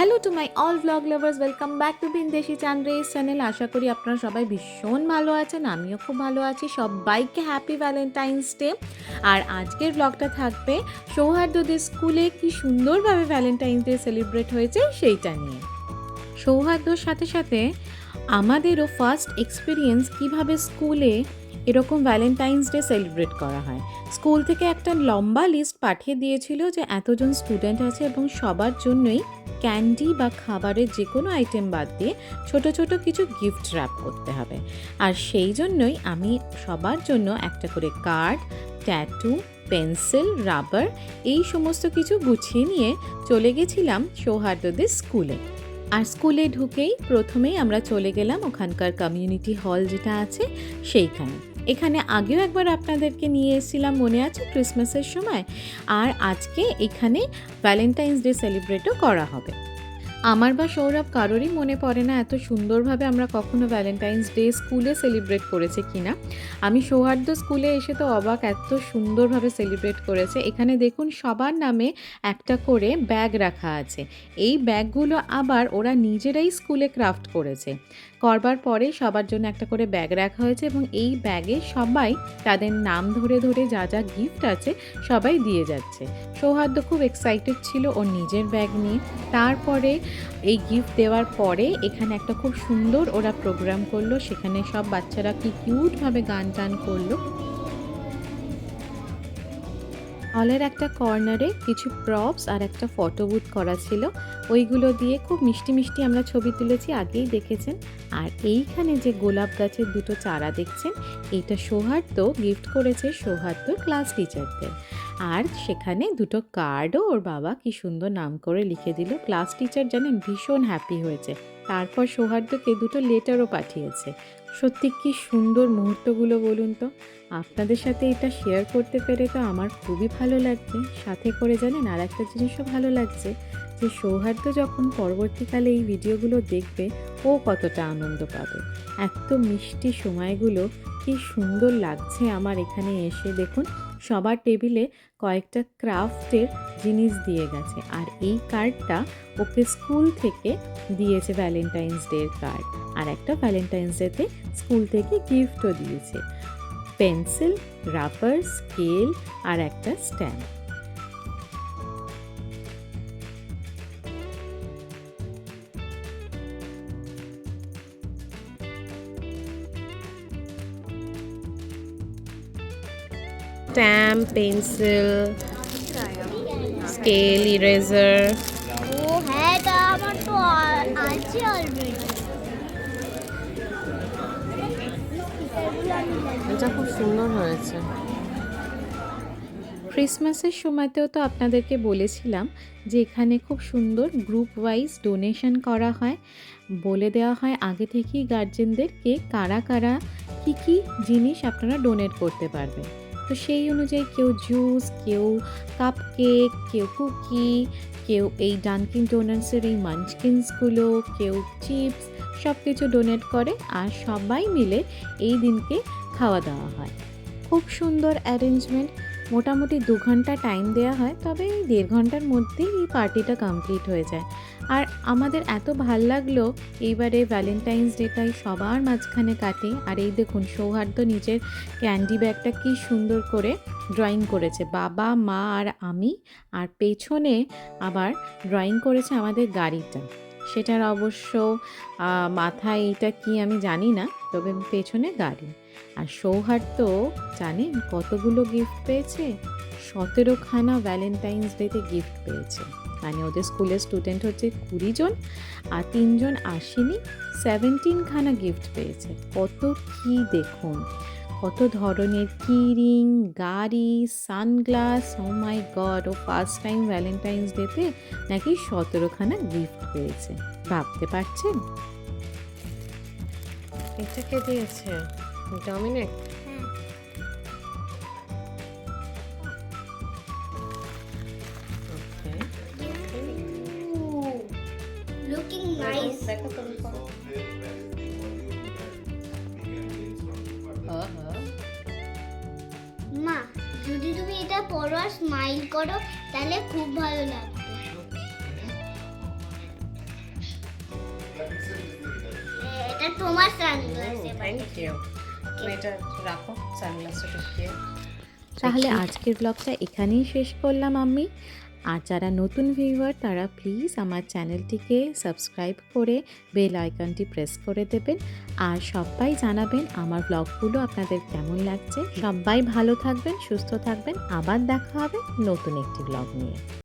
Hello to my all blog lovers welcome back to বিন দেশি চান্দ্রেস channel আশা করি আপনারা সবাই ভীষণ ভালো আছেন, আমিও খুব ভালো আছি। সবাইকে হ্যাপি ভ্যালেন্টাইন্স ডে আর আজকের ব্লগটা থাকবে সৌহার্দ্যদের স্কুলে কি সুন্দরভাবে ভ্যালেন্টাইন্স ডে সেলিব্রেট হয়েছে সেইটা নিয়ে। সৌহার্দ্যর সাথে সাথে আমাদেরও ফার্স্ট এক্সপিরিয়েন্স কীভাবে স্কুলে এরকম ভ্যালেন্টাইন্স ডে সেলিব্রেট করা হয়। স্কুল থেকে একটা লম্বা লিস্ট পাঠিয়ে দিয়েছিল যে এতজন স্টুডেন্ট আছে এবং সবার জন্যই ক্যান্ডি বা খাবারের যে কোনো আইটেম বাদ দিয়ে ছোট ছোট কিছু গিফট র্যাপ করতে হবে। আর সেই জন্যই আমি সবার জন্য একটা করে কার্ড ট্যাটু পেন্সিল রাবার এই সমস্ত কিছু গুছিয়ে নিয়ে চলে গেছিলাম সৌহার্দ্যদের স্কুলে। আর স্কুলে ঢুকেই প্রথমেই আমরা চলে গেলাম ওখানকার কমিউনিটি হল যেটা আছে সেইখানে। এখানে আগেও একবার আপনাদেরকে নিয়ে এসেছিলাম মনে আছে ক্রিসমাসের সময়? আর আজকে এখানে ভ্যালেন্টাইন্স ডে সেলিব্রেটও করা হবে। আমার বা সৌরভ কারোরই মনে পড়ে না এত সুন্দরভাবে আমরা কখনো ভ্যালেন্টাইন্স ডে স্কুলে সেলিব্রেট করেছে কিনা। আমি সৌহার্দ্য স্কুলে এসে তো অবাক এত সুন্দরভাবে সেলিব্রেট করেছে। এখানে দেখুন সবার নামে একটা করে ব্যাগ রাখা আছে। এই ব্যাগগুলো আবার ওরা নিজেরাই স্কুলে ক্রাফট করেছে। করবার পরে সবার জন্য একটা করে ব্যাগ রাখা হয়েছে এবং এই ব্যাগে সবাই তাদের নাম ধরে ধরে যা যা গিফট আছে সবাই দিয়ে যাচ্ছে। সৌহার্দ্য খুব এক্সাইটেড ছিল ওর নিজের ব্যাগ নিয়ে। তারপরে এই গিফট দেওয়ার পরে এখানে একটা খুব সুন্দর ওরা প্রোগ্রাম করল। সেখানে সব বাচ্চারা কি কিউটভাবে গান টান করল। হলের একটা কর্নারে কিছু প্রপস আর একটা ফটো বুথ করা ছিল। ওইগুলো দিয়ে খুব মিষ্টি মিষ্টি আমরা ছবি তুলেছি, আগেই দেখেছেন। আর এইখানে যে গোলাপ গাছের দুটো চারা দেখছেন, এইটা সৌহার্দ্য গিফট করেছে সৌহার্দ্য ক্লাস টিচারদের আর সেখানে দুটো কার্ডও ওর বাবা কি সুন্দর নাম করে লিখে দিল ক্লাস টিচার জানেন ভীষণ হ্যাপি হয়েছে। তারপর সৌহার্দ্যকে দুটো লেটারও পাঠিয়েছে। সত্যি কি সুন্দর মুহূর্তগুলো বলুন তো। আপনাদের সাথে এটা শেয়ার করতে পেরে তো আমার খুবই ভালো লাগছে। সাথে করে জানেন আর একটা জিনিসও ভালো লাগছে যে সৌহার্দ্য যখন পরবর্তীকালে এই ভিডিওগুলো দেখবে, ও কতটা আনন্দ পাবে। এত মিষ্টি সময়গুলো কি সুন্দর লাগছে আমার এখানে এসে। দেখুন, সবার টেবিলে কয়েকটা ক্রাফটের জিনিস দিয়ে গেছে। আর এই কার্ডটা ওকে স্কুল থেকে দিয়েছে ভ্যালেন্টাইন্স ডের কার্ড। আর একটা ভ্যালেন্টাইন্স ডেতে স্কুল থেকে গিফটও দিয়েছে। পেন্সিল রাবার স্কেল আর একটা stamp stamp pencil scale eraser ও হ্যাঁ তা আমার তো আ- আছে অলরেডি এটা খুব সুন্দর হয়েছে। ক্রিসমাসের সময়তেও তো আপনাদেরকে বলেছিলাম যে এখানে খুব সুন্দর গ্রুপ ওয়াইজ ডোনেশন করা হয়। বলে দেওয়া হয় আগে থেকেই গার্জেনদের কে কারা কারা কী কী জিনিস আপনারা ডোনেট করতে পারবেন। তো সেই অনুযায়ী কেউ জুস কেউ কাপ কেক কেউ কুকি কেউ এই ডানকিন ডোনাটসের এই মাঞ্চকিনসগুলো কেউ চিপস সব কিছু ডোনেট করে আর সবাই মিলে এই দিনকে খাওয়া দাওয়া হয়। খুব সুন্দর অ্যারেঞ্জমেন্ট মোটামুটি দু ঘণ্টা টাইম দেওয়া হয়, তবে এই দেড় ঘণ্টার মধ্যেই এই পার্টিটা কমপ্লিট হয়ে যায়। আর আমাদের এত ভালো লাগল, এইবারে ভ্যালেন্টাইন্স ডেটাই সবার মাঝখানে কাটে। আর এই দেখুন, সৌহার্দ্য নিজের ক্যান্ডি ব্যাগটা কি সুন্দর করে ড্রয়িং করেছে। বাবা, মা আর আমি, আর পেছনে আবার ড্রয়িং করেছে আমাদের গাড়িটা। সেটার অবশ্য মাথায় এটা কি আমি জানি না, তবে পেছনে গাড়ি। আর সৌহার তো জানেন কতগুলো গিফট পেয়েছে? সতেরোখানা ভ্যালেন্টাইন্স ডেতে গিফট পেয়েছে। মানে ওদের স্কুলের স্টুডেন্ট হচ্ছে কুড়ি জন, আর তিনজন আসেনি সেভেন্টিনখানা গিফট পেয়েছে। কত কি দেখুন। কত ধরনের কিরিং গাড়ি sunglass oh my god oh first time Valentine's ডেতে নাকি সতেরোখানা গিফট পেয়েছে। ভাবতে পারছেন? এটা কে দিয়েছে? ডমিনিক? লুকিং নাইস স্মাইল করো তাহলে খুব ভালো লাগবে। এটা তোমার সানগ্লাস এটা রাখো সানগ্লাসটা তাহলে আজকের ব্লগটা এখানেই শেষ করলাম আমি। আর যারা নতুন ভিউয়ার তারা প্লিজ আমার চ্যানেলটিকে সাবস্ক্রাইব করে বেল আইকনটি প্রেস করে দেবেন। আর সবাই জানাবেন আমার ব্লগগুলো আপনাদের কেমন লাগছে। সবাই ভালো থাকবেন, সুস্থ থাকবেন। আবার দেখা হবে নতুন একটি ব্লগ নিয়ে।